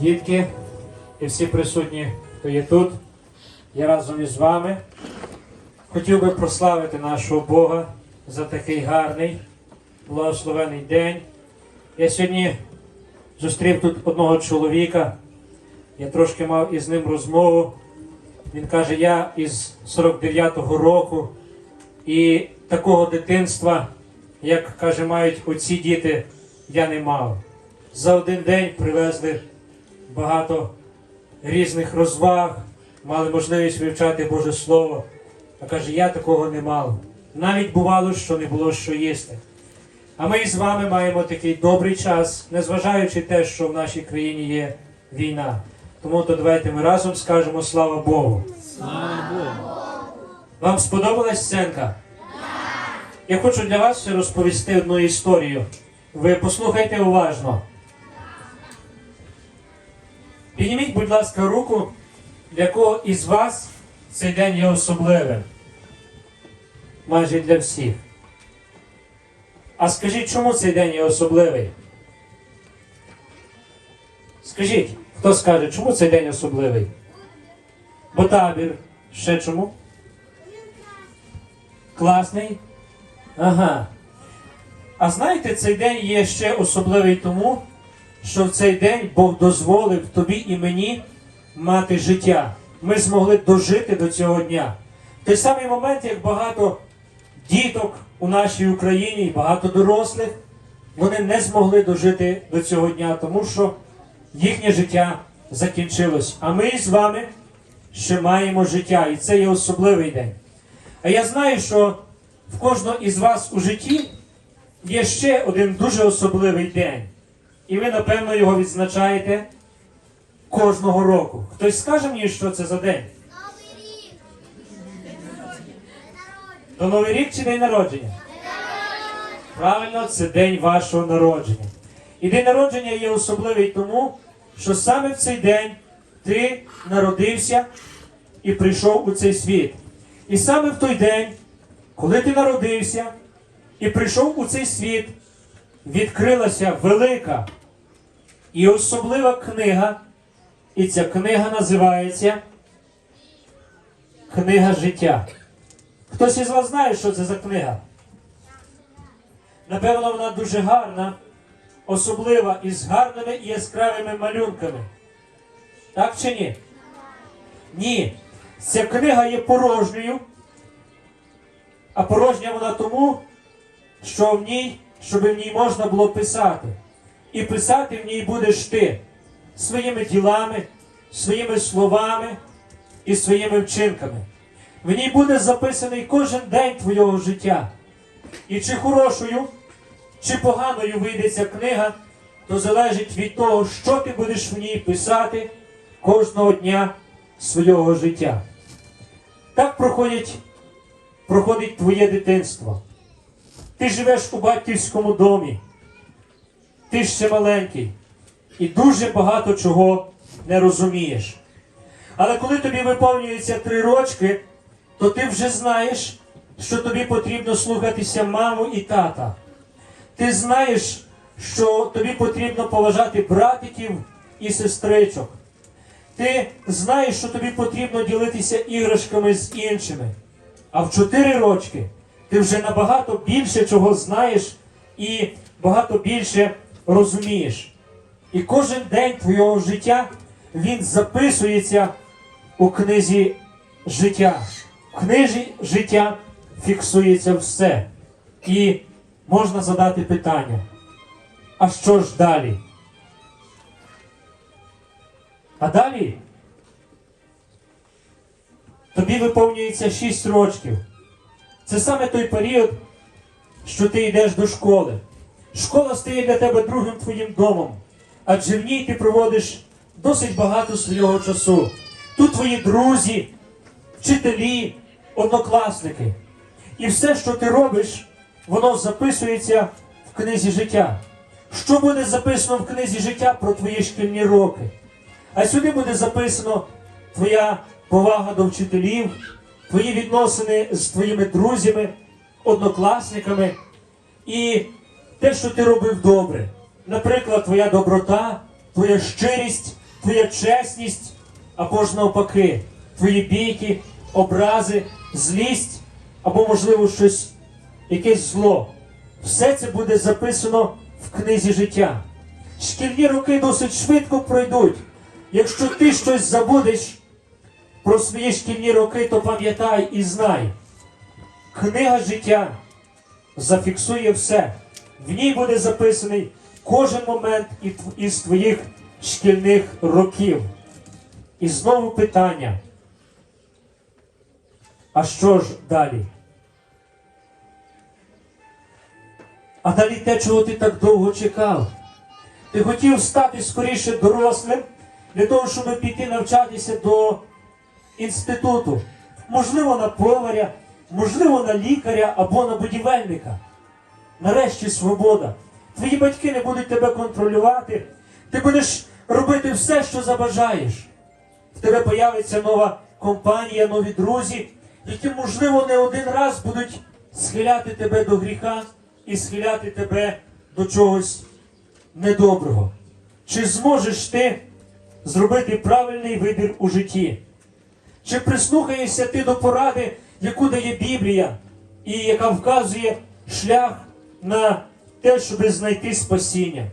дітки і всі присутні, хто є тут. Я разом із вами хотів би прославити нашого Бога за такий гарний, благословений день. Я сьогодні зустрів тут одного чоловіка. Я трошки мав із ним розмову. Він каже, я із 49-го року і такого дитинства, як каже, мають оці діти, я не мав. За один день привезли багато різних розваг, мали можливість вивчати Боже Слово. А каже, я такого не мав. Навіть бувало, що не було що їсти. А ми з вами маємо такий добрий час, незважаючи те, що в нашій країні є війна. Тому то давайте ми разом скажемо слава Богу. Слава Богу. Вам сподобалась сценка? Я хочу для вас розповісти одну історію. Ви послухайте уважно. Підніміть, будь ласка, руку, для кого із вас цей день є особливим. Майже для всіх. А скажіть, чому цей день є особливий? Скажіть, хто скаже, чому цей день особливий? Бо табір. Ще чому? Класний? Ага. А знаєте, цей день є ще особливий тому, що в цей день Бог дозволив тобі і мені мати життя. Ми змогли дожити до цього дня. В той самий момент, як багато діток у нашій Україні і багато дорослих, вони не змогли дожити до цього дня, тому що їхнє життя закінчилось. А ми з вами ще маємо життя, і це є особливий день. А я знаю, що в кожного із вас у житті є ще один дуже особливий день. І ви, напевно, його відзначаєте кожного року. Хтось скаже мені, що це за день? То Новий рік чи день народження? Правильно, це день вашого народження. І день народження є особливий тому, що саме в цей день ти народився і прийшов у цей світ. І саме в той день, коли ти народився і прийшов у цей світ, відкрилася велика і особлива книга, і ця книга називається Книга життя. Хтось із вас знає, що це за книга? Напевно, вона дуже гарна, особлива і з гарними і яскравими малюнками. Так чи ні? Ні. Ця книга є порожньою, а порожня вона тому, що в ній, щоб в ній можна було писати. І писати в ній будеш ти своїми ділами, своїми словами і своїми вчинками. В ній буде записаний кожен день твого життя. І чи хорошою, чи поганою вийде ця книга, то залежить від того, що ти будеш в ній писати кожного дня свого життя. Так проходить, проходить твоє дитинство. Ти живеш у батьківському домі, ти ще маленький і дуже багато чого не розумієш. Але коли тобі виповнюється три рочки, то ти вже знаєш, що тобі потрібно слухатися маму і тата. Ти знаєш, що тобі потрібно поважати братиків і сестричок. Ти знаєш, що тобі потрібно ділитися іграшками з іншими. А в чотири рочки ти вже набагато більше чого знаєш і багато більше розумієш. І кожен день твого життя він записується у книзі життя. В книжі життя фіксується все. І можна задати питання. А що ж далі? А далі тобі виповнюється 6 років. Це саме той період, що ти йдеш до школи. Школа стає для тебе другим твоїм домом, адже в ній ти проводиш досить багато свого часу. Тут твої друзі, вчителі, однокласники. І все, що ти робиш, воно записується в книзі життя. Що буде записано в книзі життя про твої шкільні роки? А сюди буде записано твоя повага до вчителів, твої відносини з твоїми друзями, однокласниками і те, що ти робив добре. Наприклад, твоя доброта, твоя щирість, твоя чесність або ж навпаки, твої бійки, образи, злість або, можливо, щось, якесь зло. Все це буде записано в книзі життя. Шкільні роки досить швидко пройдуть. Якщо ти щось забудеш про свої шкільні роки, то пам'ятай і знай. Книга життя зафіксує все. В ній буде записаний кожен момент із твоїх шкільних років. І знову питання. А що ж далі? А далі те, чого ти так довго чекав. Ти хотів стати скоріше дорослим для того, щоб піти навчатися до інституту. Можливо, на поваря, можливо, на лікаря або на будівельника. Нарешті свобода. Твої батьки не будуть тебе контролювати. Ти будеш робити все, що забажаєш. В тебе появиться нова компанія, нові друзі, які, можливо, не один раз будуть схиляти тебе до гріха і схиляти тебе до чогось недоброго. Чи зможеш ти зробити правильний вибір у житті? Чи прислухаєшся ти до поради, яку дає Біблія, і яка вказує шлях на те, щоб знайти спасіння?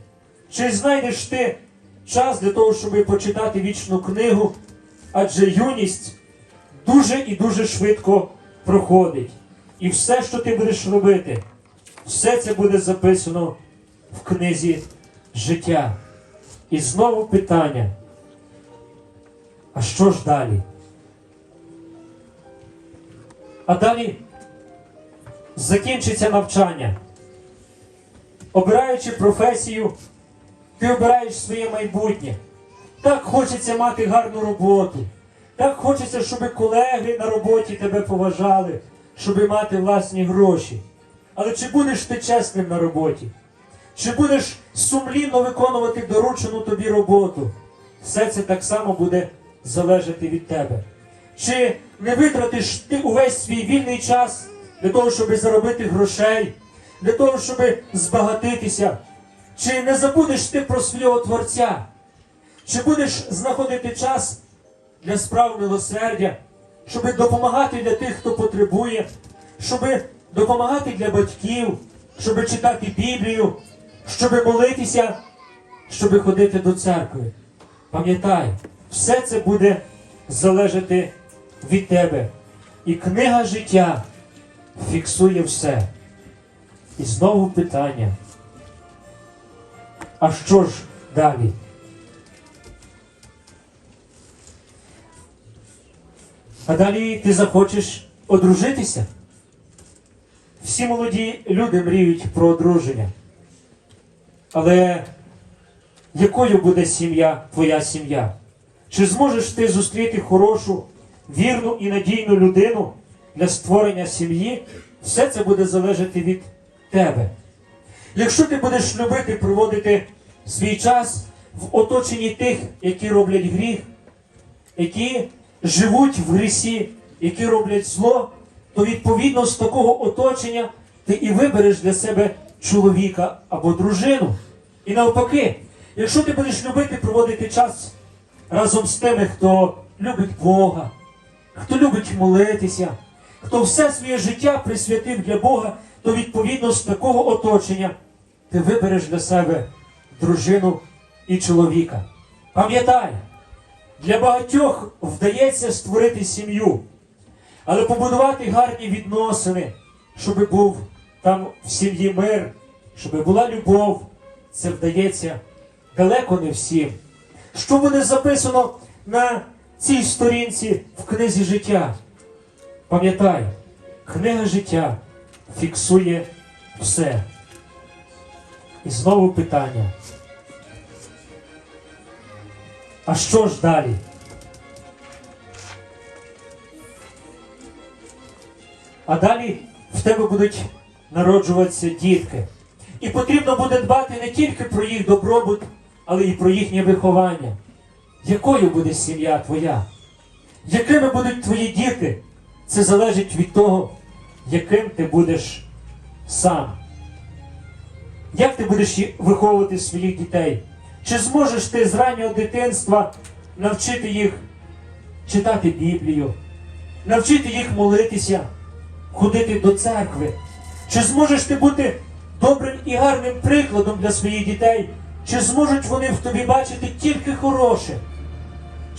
Чи знайдеш ти час для того, щоб почитати вічну книгу? Адже юність дуже і дуже швидко проходить. І все, що ти будеш робити, все це буде записано в книзі життя. І знову питання. А що ж далі? А далі закінчиться навчання. Обираючи професію, ти обираєш своє майбутнє. Так хочеться мати гарну роботу. Так хочеться, щоб колеги на роботі тебе поважали, щоб мати власні гроші. Але чи будеш ти чесним на роботі? Чи будеш сумлінно виконувати доручену тобі роботу? Все це так само буде залежати від тебе. Чи не витратиш ти увесь свій вільний час для того, щоб заробити грошей, для того, щоб збагатитися? Чи не забудеш ти про свого Творця? Чи будеш знаходити час для справ милосердя, щоб допомагати для тих, хто потребує, щоб допомагати для батьків, щоб читати Біблію, щоб молитися, щоб ходити до церкви? Пам'ятай, все це буде залежати від тебе. І книга життя фіксує все. І знову питання. А що ж далі? А далі ти захочеш одружитися? Всі молоді люди мріють про одруження. Але якою буде сім'я, твоя сім'я? Чи зможеш ти зустріти хорошу, вірну і надійну людину для створення сім'ї? Все це буде залежати від тебе. Якщо ти будеш любити проводити свій час в оточенні тих, які роблять гріх, які живуть в грісі, які роблять зло, то відповідно з такого оточення ти і вибереш для себе чоловіка або дружину. І навпаки, якщо ти будеш любити проводити час разом з тими, хто любить Бога, хто любить молитися, хто все своє життя присвятив для Бога, то відповідно з такого оточення ти вибереш для себе дружину і чоловіка. Пам'ятай, для багатьох вдається створити сім'ю, але побудувати гарні відносини, щоб був там в сім'ї мир, щоб була любов, це вдається далеко не всім. Що буде записано на цій сторінці в книзі життя? Пам'ятай, книга життя фіксує все. І знову питання. А що ж далі? А далі в тебе будуть народжуватися дітки. І потрібно буде дбати не тільки про їх добробут, але і про їхнє виховання. Якою буде сім'я твоя? Якими будуть твої діти? Це залежить від того, яким ти будеш сам. Як ти будеш виховувати своїх дітей? Чи зможеш ти з раннього дитинства навчити їх читати Біблію, навчити їх молитися, ходити до церкви? Чи зможеш ти бути добрим і гарним прикладом для своїх дітей? Чи зможуть вони в тобі бачити тільки хороше?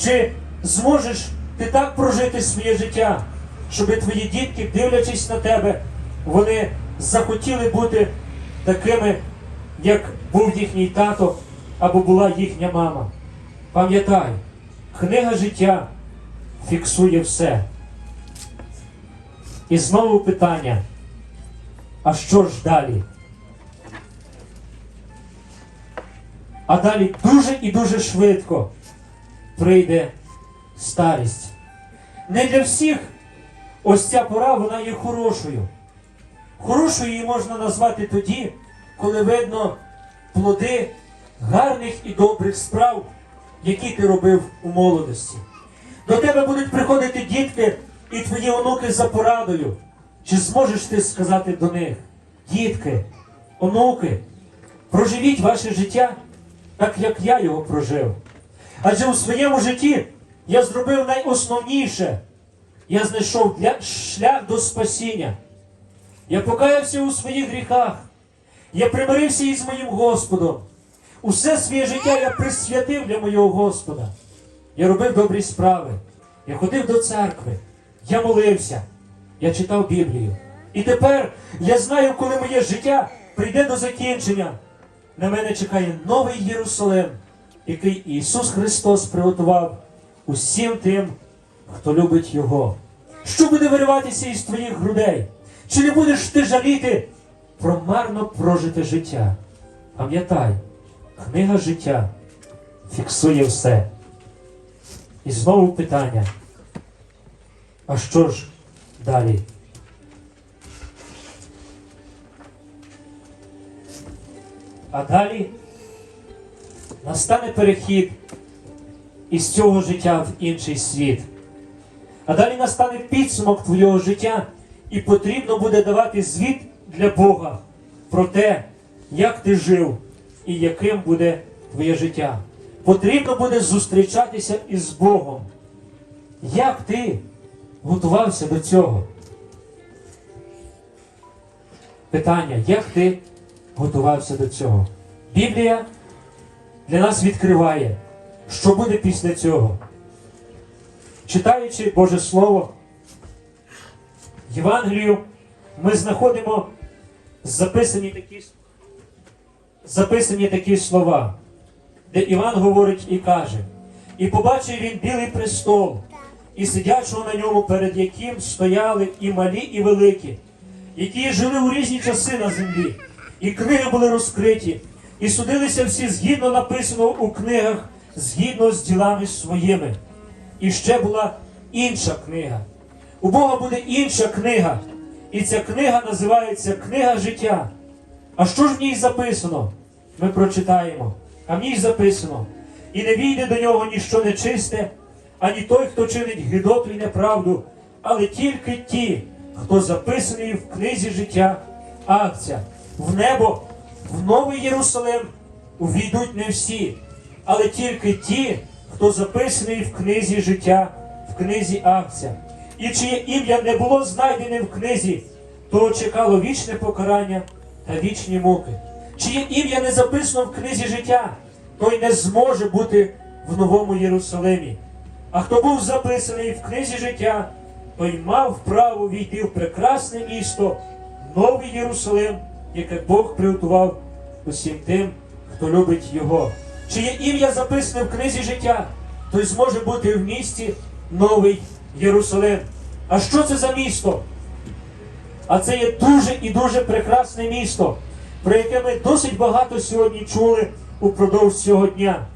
Чи зможеш ти так прожити своє життя, щоб твої дітки, дивлячись на тебе, вони захотіли бути такими, як був їхній тато або була їхня мама? Пам'ятай, книга життя фіксує все. І знову питання. А що ж далі? А далі дуже і дуже швидко прийде старість. Не для всіх ось ця пора вона є хорошою. Хорошою її можна назвати тоді, коли видно плоди гарних і добрих справ, які ти робив у молодості. До тебе будуть приходити дітки і твої онуки за порадою. Чи зможеш ти сказати до них, дітки, онуки, проживіть ваше життя так, як я його прожив. Адже у своєму житті я зробив найосновніше. Я знайшов шлях до спасіння. Я покаявся у своїх гріхах. Я примирився із моїм Господом. Усе своє життя я присвятив для моєго Господа. Я робив добрі справи. Я ходив до церкви. Я молився. Я читав Біблію. І тепер я знаю, коли моє життя прийде до закінчення. На мене чекає новий Єрусалим, який Ісус Христос приготував усім тим, хто любить Його. Що буде вириватися із твоїх грудей? Чи не будеш ти жаліти про марно прожите життя? Пам'ятай, книга життя фіксує все. І знову питання. А що ж далі? А далі настане перехід із цього життя в інший світ. А далі настане підсумок твого життя, і потрібно буде давати звіт для Бога про те, як ти жив і яким буде твоє життя. Потрібно буде зустрічатися із Богом. Як ти готувався до цього? Питання, як ти готувався до цього? Біблія для нас відкриває, що буде після цього. Читаючи Боже Слово, Євангелію, ми знаходимо записані такі, записані такі слова, де Іван говорить і каже: І побачив він білий престол, і сидячого на ньому, перед яким стояли і малі, і великі, які жили у різні часи на землі, і книги були розкриті, і судилися всі згідно написаного у книгах, згідно з ділами своїми. І ще була інша книга. У Бога буде інша книга. І ця книга називається Книга життя. А що ж в ній записано? Ми прочитаємо. А в ній записано: і не війде до нього ніщо нечисте, ані той, хто чинить гидоту і неправду, але тільки ті, хто записаний в книзі життя акція. В небо, в Новий Єрусалим увійдуть не всі, але тільки ті, хто записаний в книзі життя, в книзі акція. І чиє ім'я не було знайдене в книзі, то чекало вічне покарання та вічні муки. Чиє ім'я не записано в книзі життя, той не зможе бути в Новому Єрусалимі. А хто був записаний в книзі життя, той мав право війти в прекрасне місто, Новий Єрусалим, яке Бог приготував усім тим, хто любить його. Чиє ім'я записане в книзі життя, той зможе бути в місті Новий Єрусалим. А що це за місто? А це є дуже і дуже прекрасне місто, про яке ми досить багато сьогодні чули упродовж цього дня.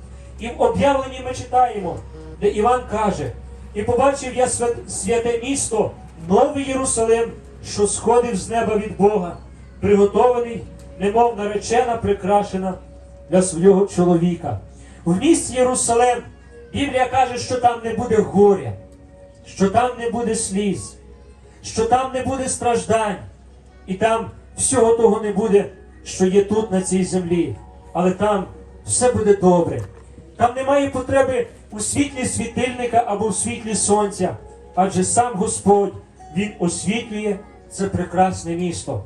І в об'явленні ми читаємо, де Іван каже: І побачив я святе місто, новий Єрусалим, що сходив з неба від Бога, приготований, немов наречена, прикрашена для свого чоловіка. В місті Єрусалим Біблія каже, що там не буде горя, що там не буде сліз, що там не буде страждань, і там всього того не буде, що є тут на цій землі. Але там все буде добре. Там немає потреби у світлі світильника або в світлі сонця, адже сам Господь Він освітлює це прекрасне місто.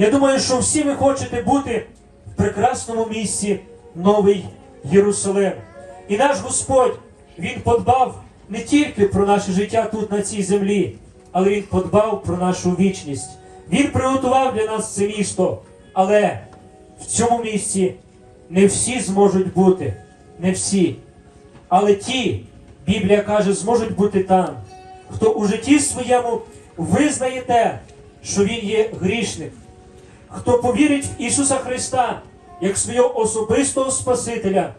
Я думаю, що всі ви хочете бути в прекрасному місці Новий Єрусалим. І наш Господь Він подбав не тільки про наше життя тут на цій землі, але Він подбав про нашу вічність. Він приготував для нас це місто, але в цьому місці не всі зможуть бути, не всі. Але ті, Біблія каже, зможуть бути там, хто у житті своєму визнає те, що він є грішник, хто повірить в Ісуса Христа як свого особистого Спасителя,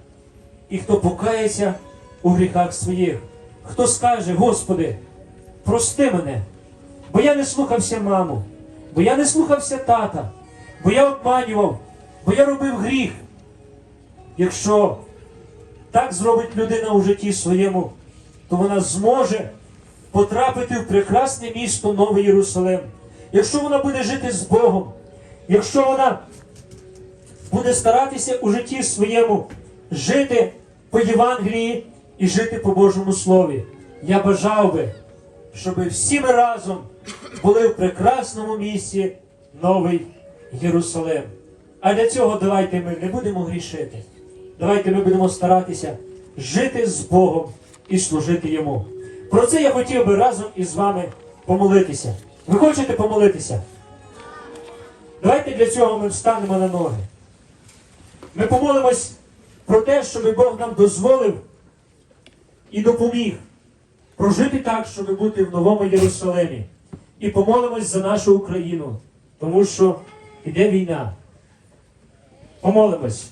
і хто покається у гріхах своїх, хто скаже, Господи, прости мене, бо я не слухався маму, бо я не слухався тата, бо я обманював, бо я робив гріх. Якщо так зробить людина у житті своєму, то вона зможе потрапити в прекрасне місто Новий Єрусалим. Якщо вона буде жити з Богом, якщо вона буде старатися у житті своєму жити по Євангелії і жити по Божому Слові, я бажав би, щоб всі ми разом були в прекрасному місці Новий Єрусалим. А для цього давайте ми не будемо грішити. Давайте ми будемо старатися жити з Богом і служити Йому. Про це я хотів би разом із вами помолитися. Ви хочете помолитися? Давайте для цього ми встанемо на ноги. Ми помолимось про те, щоб Бог нам дозволив і допоміг прожити так, щоб бути в новому Єрусалимі. І помолимось за нашу Україну, тому що йде війна. Помолимось.